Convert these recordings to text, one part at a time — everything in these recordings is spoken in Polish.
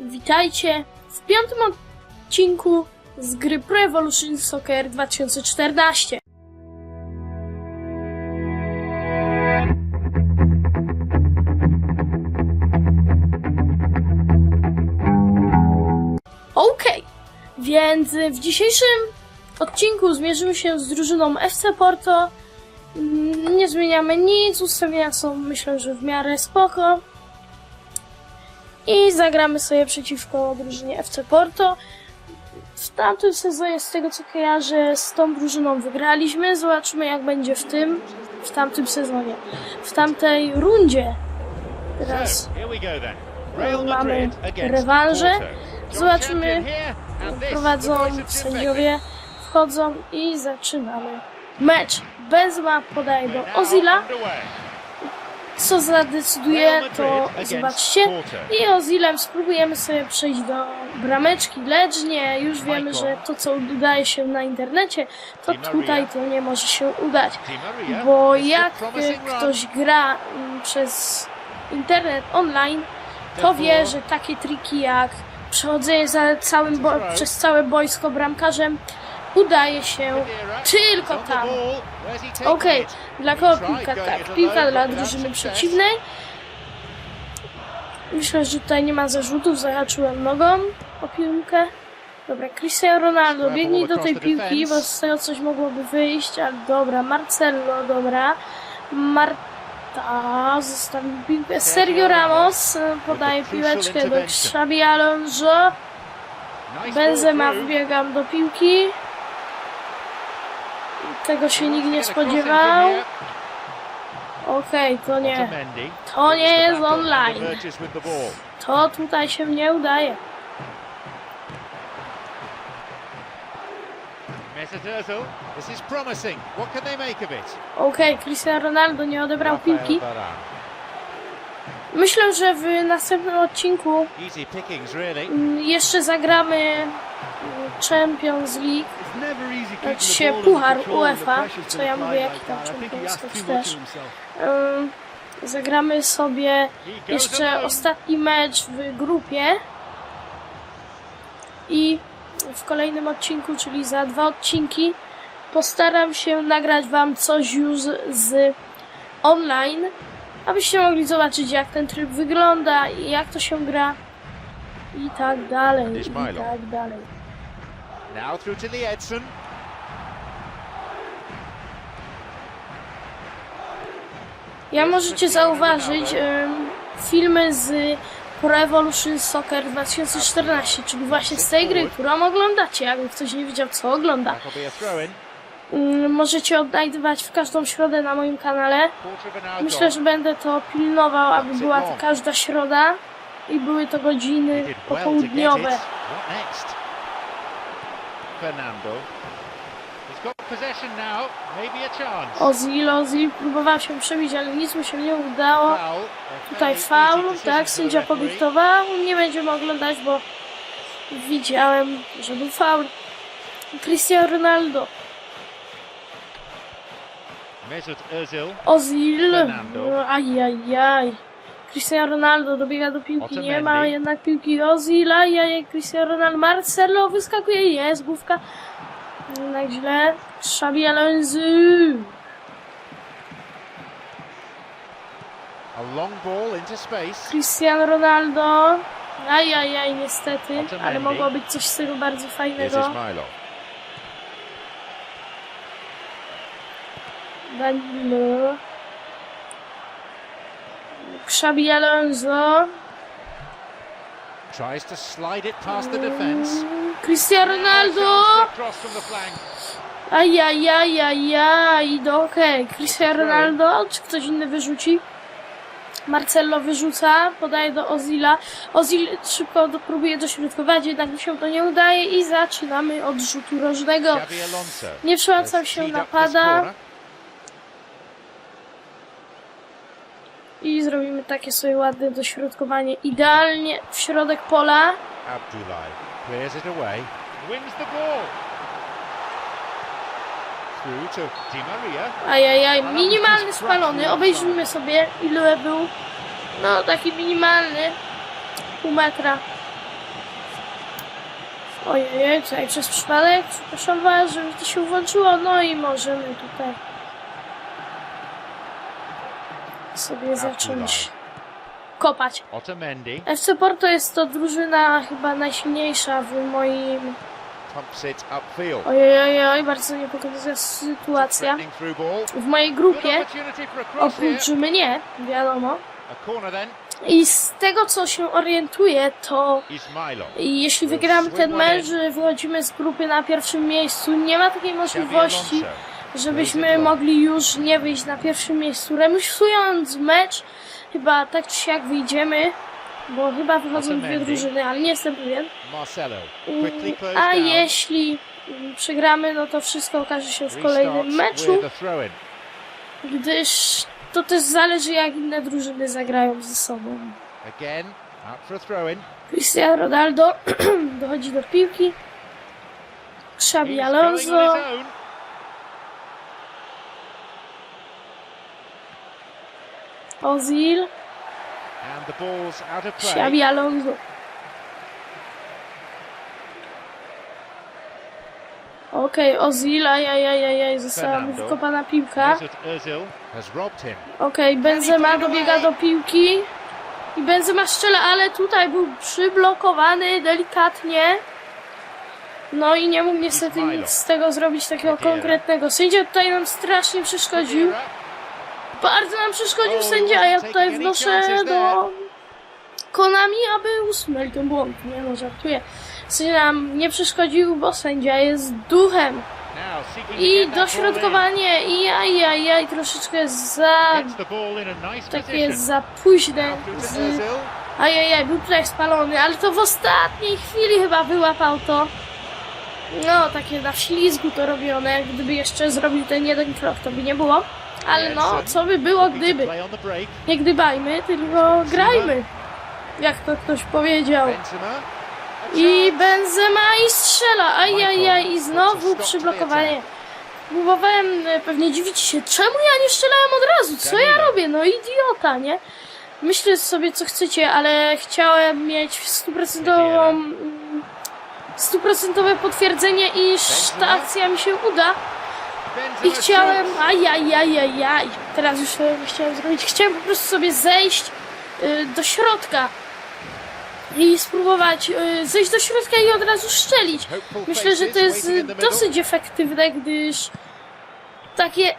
Witajcie w piątym odcinku z gry Pro Evolution Soccer 2014. Okej, więc w dzisiejszym odcinku zmierzymy się z drużyną FC Porto. Mm, Nie zmieniamy nic, ustawienia są myślę, że w miarę spoko. I zagramy sobie przeciwko drużynie FC Porto. W tamtym sezonie, z tego co kojarzę, z tą drużyną wygraliśmy. Zobaczymy jak będzie w tym, w tamtym sezonie. W tamtej rundzie. Teraz mamy rewanże. Zobaczymy, prowadzą sędziowie, wchodzą i zaczynamy mecz. Benzema podaje do Ozila. Co zadecyduje, to zobaczcie. I Ozilem spróbujemy sobie przejść do brameczki, lecz nie, już wiemy, że to co udaje się na internecie, to tutaj to nie może się udać. Bo jak ktoś gra mm, przez internet online, to wie, że takie triki jak przechodzenie za całym przez całe boisko bramkarzem udaje się tylko tam. Okej, it? dla kogo piłka? Tak, piłka dla drużyny przeciwnej. Myślę, że tutaj nie ma zarzutów, zahaczyłem nogą o piłkę. Dobra, Cristiano Ronaldo, biegnij do tej piłki, bo z tego coś mogłoby wyjść, ale dobra, Marcelo, dobra. Marta zostawił piłkę. Sergio Ramos podaje piłeczkę do Xabi Alonso. Benzema wbiegam do piłki. Tego się nikt nie spodziewał. Okej, to nie. To nie jest online. To tutaj się nie udaje. Okej, Cristiano Ronaldo nie odebrał piłki. Myślę, że w następnym odcinku jeszcze zagramy Champions League. Znaczy się puchar UEFA, co ja mówię, jaki tam Champions też. Zagramy sobie jeszcze ostatni mecz w grupie. I w kolejnym odcinku, czyli za dwa odcinki, postaram się nagrać Wam coś już z online, abyście mogli zobaczyć, jak ten tryb wygląda i jak to się gra. I tak dalej, i tak dalej. Now through to the Edson. Ja możecie zauważyć ym, filmy z Pro Evolution Soccer 2014, czyli właśnie z tej gry, którą oglądacie, jakby ktoś nie wiedział, co ogląda. Ym, możecie odnajdywać w każdą środę na moim kanale. Myślę, że będę to pilnował, aby była to każda środa i były to godziny popołudniowe. Fernando. Ozil, Ozil próbował się przebić, ale nic mu się nie udało. Tutaj faul, tak, sędzia podyktował. Nie będziemy oglądać, bo widziałem, że był faul. Cristiano Ronaldo, Mesut. Ozil, Fernando. no, ajajaj. Cristiano Ronaldo dobiega do piłki, nie ma jednak piłki Ozil, ajajaj, Cristiano Ronaldo, Marcelo wyskakuje, jest główka. Jednak źle, Xabi Alonso. A long ball into space. Cristiano Ronaldo. Ajajaj, niestety, ale mogło być coś z tego bardzo fajnego. Danilo. Xabi Alonso. Tries to slide it past the defence. Cristiano Ronaldo. Ajajajajaj, no okej. Cristiano Ronaldo, czy ktoś inny wyrzuci? Marcelo wyrzuca, podaje do Ozila. Ozil szybko do, próbuje dośrodkować, jednak mu się to nie udaje i zaczynamy od rzutu rożnego. Nie has się, napada. I zrobimy takie sobie ładne dośrodkowanie idealnie w środek pola. Abdullah clears it away. Wins the ball. Ajajaj, minimalny spalony. Obejrzyjmy sobie ile był. No taki minimalny. Pół metra. Ojej, tutaj przez przypadek, przepraszam was, żeby to się włączyło, no i możemy tutaj sobie zacząć kopać. FC Porto jest to drużyna chyba najsilniejsza w moim... Ojej, ojej, oj, bardzo niepokojąca sytuacja. W mojej grupie, oprócz mnie, wiadomo. I z tego, co się orientuję, to jeśli wygramy ten mecz, wychodzimy z grupy na pierwszym miejscu. Nie ma takiej możliwości. Żebyśmy mogli już nie wyjść na pierwszym miejscu. Remisując mecz, chyba tak czy siak wyjdziemy, bo chyba wychodzą dwie drużyny, ale nie jestem pewien. Mm, A jeśli mm, przegramy, no to wszystko okaże się w kolejnym meczu, gdyż to też zależy jak inne drużyny zagrają ze sobą. Cristiano Ronaldo dochodzi do piłki. Xabi Alonso, Ozil. Xabi Alonso. Okej, Ozil, ajajajajaj, została mu wykopana piłka. Okej, Benzema dobiega do piłki. I Benzema strzela, ale tutaj był przyblokowany delikatnie. No i nie mógł niestety nic z tego zrobić takiego konkretnego. Sędzia tutaj nam strasznie przeszkodził. Bardzo nam przeszkodził sędzia, a ja tutaj wnoszę do Konami, aby usunęli ten błąd. Nie no, żartuję. Sędzia nam nie przeszkodził, bo sędzia jest duchem. I get that ball dośrodkowanie, i ajajaj, troszeczkę za... takie za późne. Z... Ajajaj, był tutaj spalony, ale to w ostatniej chwili chyba wyłapał to. No, takie na ślizgu to robione. Gdyby jeszcze zrobił ten jeden krok, to by nie było. Ale no, co by było gdyby? Nie gdybajmy, tylko grajmy. Jak to ktoś powiedział. I. Benzema i strzela. Ajajaj, i znowu przyblokowanie. Próbowałem, e, pewnie dziwicie się, czemu ja nie strzelałem od razu? Co ja robię? No idiota, nie? Myślę sobie co chcecie, ale chciałem mieć stuprocentową mm, stuprocentowe potwierdzenie, iż ta akcja mi się uda. I chciałem, ajajajajaj, teraz już chciałem zrobić, chciałem po prostu sobie zejść y, do środka i spróbować y, zejść do środka i od razu. Hopeful Myślę, że to jest dosyć efektywne, gdyż takie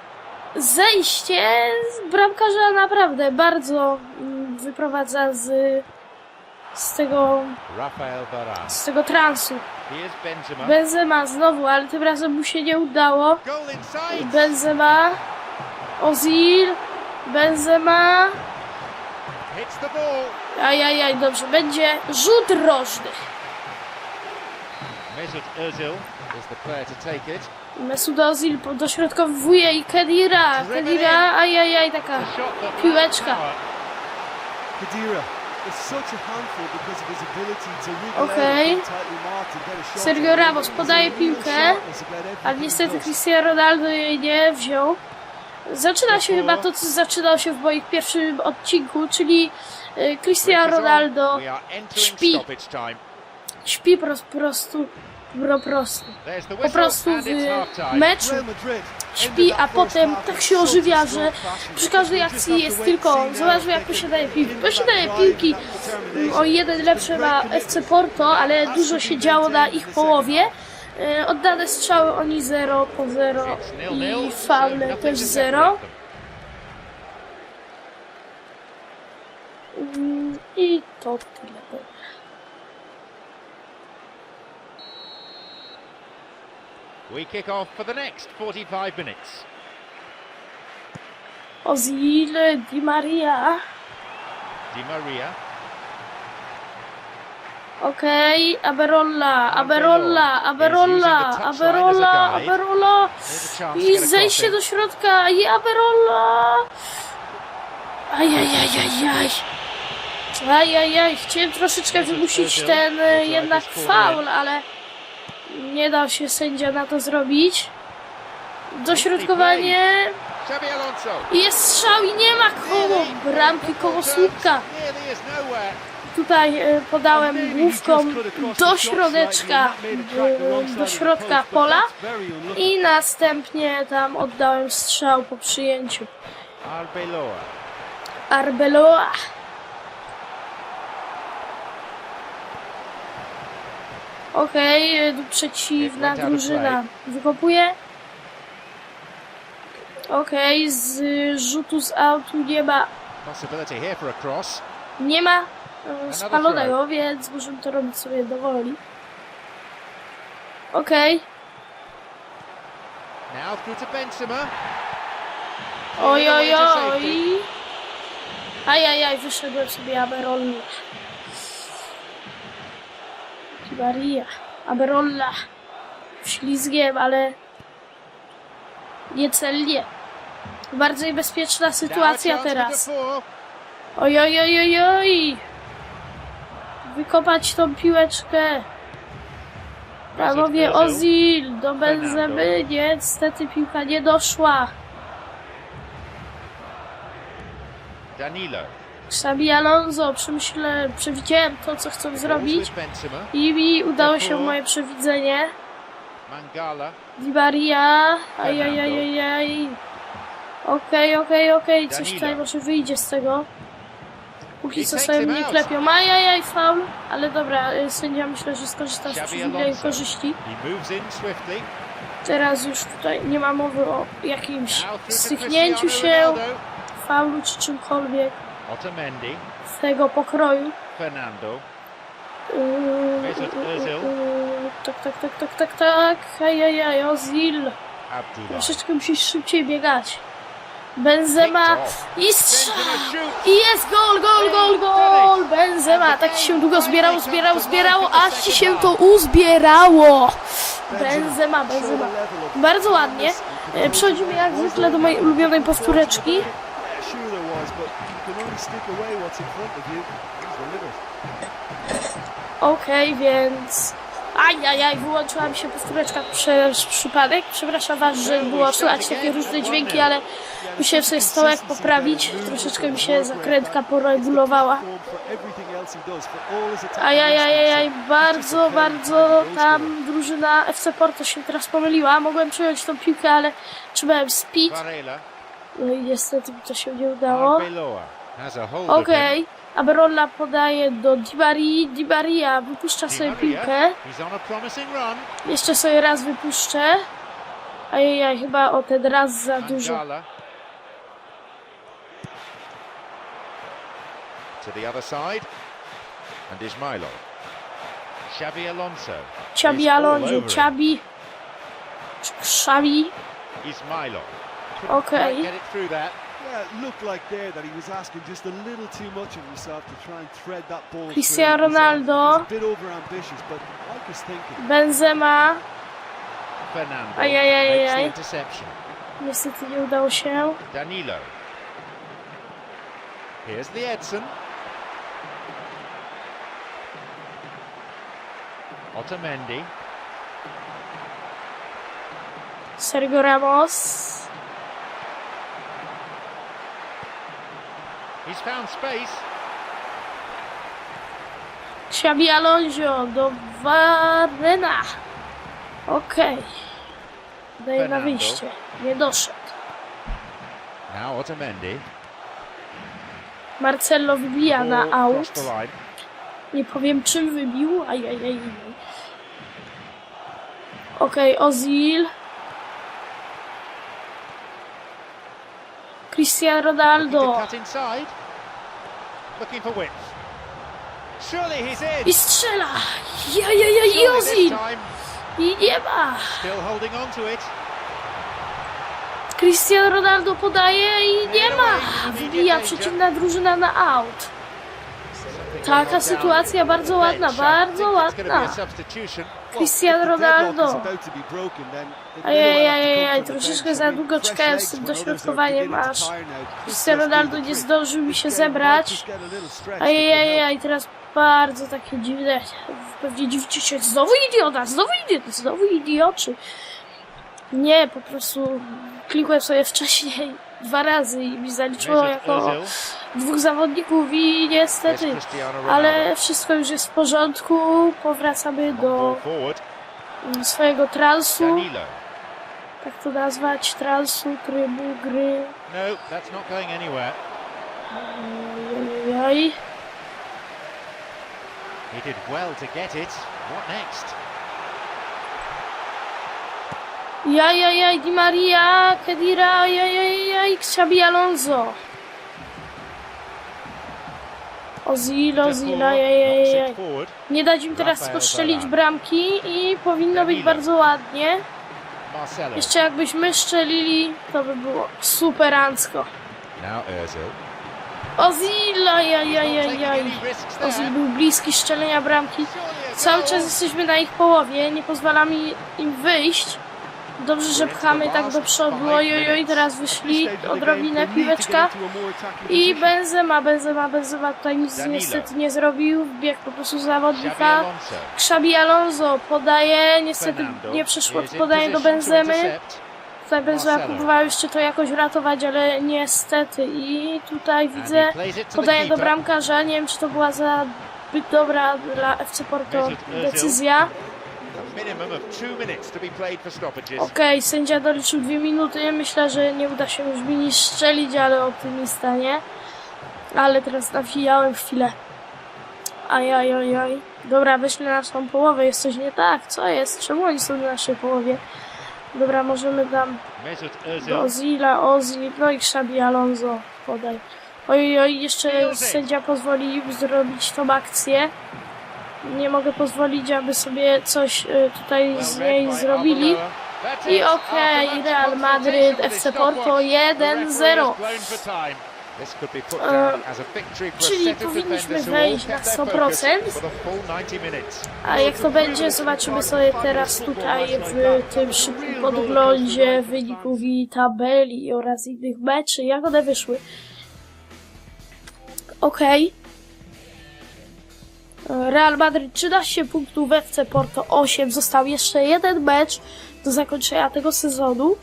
zejście z bramkarza naprawdę bardzo mm, wyprowadza z, z tego z tego transu. Benzema. Znowu, ale tym razem mu się nie udało. Benzema, Ozil, Benzema. Ajajaj, dobrze, będzie rzut rożny. Mesut Ozil dośrodkowuje i Kedira. Kedira, ajajaj, taka piłeczka. lacked Okej. shot Sergio. Ramos podaje piłkę, ale niestety. Cristiano Ronaldo jej nie wziął. Zaczyna się chyba to, co zaczynało się w moim pierwszym odcinku, czyli y, Cristiano. Ronaldo śpi. stoppage time. śpi po prostu, po prostu, po prostu w meczu śpi, a potem tak się ożywia, że przy każdej akcji jest tylko, if jak posiadaje piłki. Posiadaje piłki o jeden lepsze ma FC Porto, ale dużo się działo na ich połowie. E, Oddane strzały oni 0 po 0 It's nil-nil, i faule też to 0. separate them. Mm, I to tyle. We kick off for the next 45 minutes. Ozil, Di Maria. Di Maria. Okej, Aberolla, Aberolla, Aberolla, Aberolla, Aberolla. There's a chance to I zejście do środka i Aberolla. Ajajajajaj. Ajajaj, chciałem troszeczkę wymusić ten e, jednak faul, ale nie dał się sędzia na to zrobić. Dośrodkowanie i jest strzał i nie ma koło bramki, koło słupka. Tutaj e, podałem główką do środeczka, e, do środka pola i następnie tam oddałem strzał po przyjęciu. Arbeloa. Arbeloa. Okej, e, przeciwna drużyna wykopuje. Okej, z rzutu z autu nie ma, nie ma e, spalonego, więc możemy to robić sobie dowoli. Okej, Now through to Benzema. oj, oj, oj. Ajajaj, wyszedłem sobie Aberolla. Maria, Aberolla. Ślizgiem, ale niecelnie. Bardzo niebezpieczna Now a sytuacja teraz. Oj, oj, oj, oj, oj. Wykopać tą piłeczkę. Panowie Ozil. Ozil do Benzemy. Niestety piłka nie doszła. Danilo. Xabi Alonso, przemyślę, przewidziałem to, co chcą zrobić i mi udało się moje przewidzenie. Mangala. Di Maria, ajajajajaj. Okej, okej, okej, coś tutaj może wyjdzie z tego. Póki co sobie mnie klepią. Ajajaj, faul. Ale dobra, y, sędzia myślę, że skorzysta z przeciwnej korzyści. Teraz już tutaj nie ma mowy o jakimś styknięciu się, faulu czy czymkolwiek Otamendi. z tego pokroju. Fernando. Yy, Mesut yy, Özil. yy, Tak, tak, tak, tak, tak, tak. Ajajaj, Ozil. Troszeczkę musisz szybciej biegać. Benzema i strzał! I jest gol, gol, gol, gol! Benzema, tak ci się długo zbierało, zbierało, zbierało, aż ci się to uzbierało! Benzema, Benzema. Bardzo ładnie. E, Przechodzimy jak zwykle do mojej ulubionej powtóreczki. Sure there was, but you can only stick away what's in front of you. He's delivered. Okej, więc... Ajajaj, wyłączyła mi się powtóreczka przez przypadek. Przepraszam was, że było słychać takie różne dźwięki, ale musiałem sobie stołek poprawić. Troszeczkę mi się zakrętka poregulowała. Ajajajaj, bardzo, bardzo tam drużyna FC Porto się teraz pomyliła. Mogłem przejąć tą piłkę, ale trzymałem speed. No i niestety mi to się nie udało. Okej, Aberolla podaje do Di Marii. Di Maria wypuszcza sobie piłkę. Jeszcze sobie raz wypuszczę. Ajajaj, chyba o ten raz za dużo. To the other side. And Ismailo. Xabi Alonso. All Alonso, over it. Ciabi. Szabi. Ismailo. Okej. Get it through that. Yeah, it looked like there that he was asking just a little too much of himself to try and thread that ball. Cristiano through. Ronaldo. He's a bit overambitious, but I like his thinking. Benzema. Fernando. Ajajajajaj. Makes the interception. Niestety nie udało się. Danilo. Here's the Edson. Otamendi. Sergio Ramos. He's found space. Xabi Alonso do Varena. Okej. Daje na wyjście. Nie doszedł. Now Otamendi. Marcelo wybija na line. Nie powiem czym wybił. Ajajaj. Okej, Ozil. Cristiano Looking to Ronaldo. cut inside. Looking for width. Surely he's in. I strzela. Jajajaj, time. I nie ma. Cristiano Ronaldo podaje i nie ma. Wybija przeciwna drużyna na out. Taka sytuacja bardzo ładna, bardzo ładna. Cristiano Ronaldo. the troszeczkę za długo czekałem z tym dośrodkowaniem, aż. Cristiano Ronaldo nie zdążył mi się zebrać. Ajajajaj, teraz bardzo takie dziwne. Pewnie dziwicie się, znowu idiota, znowu idiot, znowu idioczy. Nie, po prostu klikłem sobie wcześniej dwa razy i mi zaliczyło jako dwóch zawodników i niestety. Ale wszystko już jest w porządku. Powracamy do swojego transu. Tak to nazwać, transu, trybu, gry. No. Ojej. He did well to get it. What next? Jajajaj, Di Maria, Kedira, jajajaj, Xabi Alonso. Ozil, Ozil, jajajaj. it forward. Nie dać im teraz Varane. bramki i powinno być bardzo ładnie. Jeszcze jakbyśmy strzelili, to by było superancko. Ozil. Jajajajaj. any risks there. Ozil był bliski strzelenia bramki. Cały czas jesteśmy na ich połowie, nie pozwalamy im wyjść. Dobrze, że pchamy tak do przodu. Ojojoj, teraz wyszli odrobinę piłeczka. I Benzema, Benzema, Benzema tutaj nic niestety nie zrobił. Wbiegł po prostu zawodnika. Xabi Alonso podaje, niestety nie przeszło podanie do Benzemy. Tutaj Benzema próbował jeszcze to jakoś ratować, ale niestety. I tutaj widzę podaje do bramkarza. Nie wiem, czy to była za zbyt dobra dla FC Porto decyzja. Okej, sędzia doliczył dwie minuty. Myślę, że nie uda się już mi strzelić, ale optymista, nie? Ale teraz nawijałem chwilę. Ajajajaj. Dobra, weźmy na naszą połowę. Jest coś nie tak. Co jest? Czemu oni są na naszej połowie? Dobra, możemy tam do Ozil. Ozila, Ozil, no i Xabi Alonso. Podaj. Oj, oj, jeszcze sędzia pozwoli im zrobić tą akcję. Nie mogę pozwolić, aby sobie coś y, tutaj z niej zrobili. I okej, After Real Madrid, FC Porto stopwatch, the referee 1-0. has blown for time. This could be put E, czyli powinniśmy wejść na kept their focus 100%. for the full 90 minutes. A jak to będzie, zobaczymy sobie teraz tutaj w tym szybkim podglądzie wyników i tabeli oraz innych meczy, jak one wyszły. Okej. Real Madrid 13 punktów, FC Porto 8. Został jeszcze jeden mecz do zakończenia tego sezonu,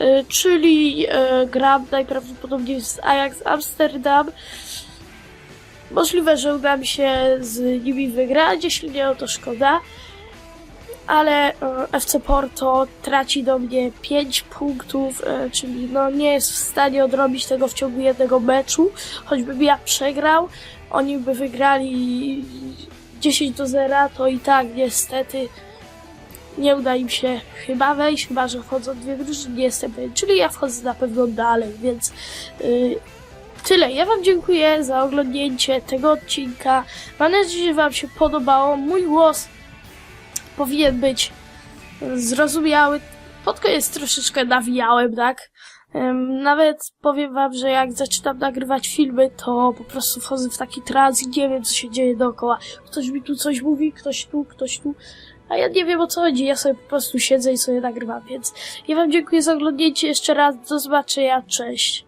y, czyli y, gram najprawdopodobniej z Ajax Amsterdam. Możliwe, że uda mi się z nimi wygrać, jeśli nie, no to szkoda. Ale e, FC Porto traci do mnie 5 punktów, czyli no nie jest w stanie odrobić tego w ciągu jednego meczu. Choćbym ja przegrał, oni by wygrali 10 do 0, to i tak niestety nie uda im się chyba wejść, chyba że wchodzą dwie drużyny, nie jestem pewien. Czyli ja wchodzę na pewno dalej, więc y, tyle. Ja Wam dziękuję za oglądnięcie tego odcinka. Mam nadzieję, że Wam się podobało. Mój głos powinien być zrozumiały. Pod koniec troszeczkę nawijałem, tak? Nawet powiem wam, że jak zaczynam nagrywać filmy, to po prostu wchodzę w taki trans i nie wiem, co się dzieje dookoła. Ktoś mi tu coś mówi, ktoś tu, ktoś tu. A ja nie wiem o co chodzi, ja sobie po prostu siedzę i sobie nagrywam, więc ja wam dziękuję za oglądnięcie jeszcze raz, do zobaczenia, cześć.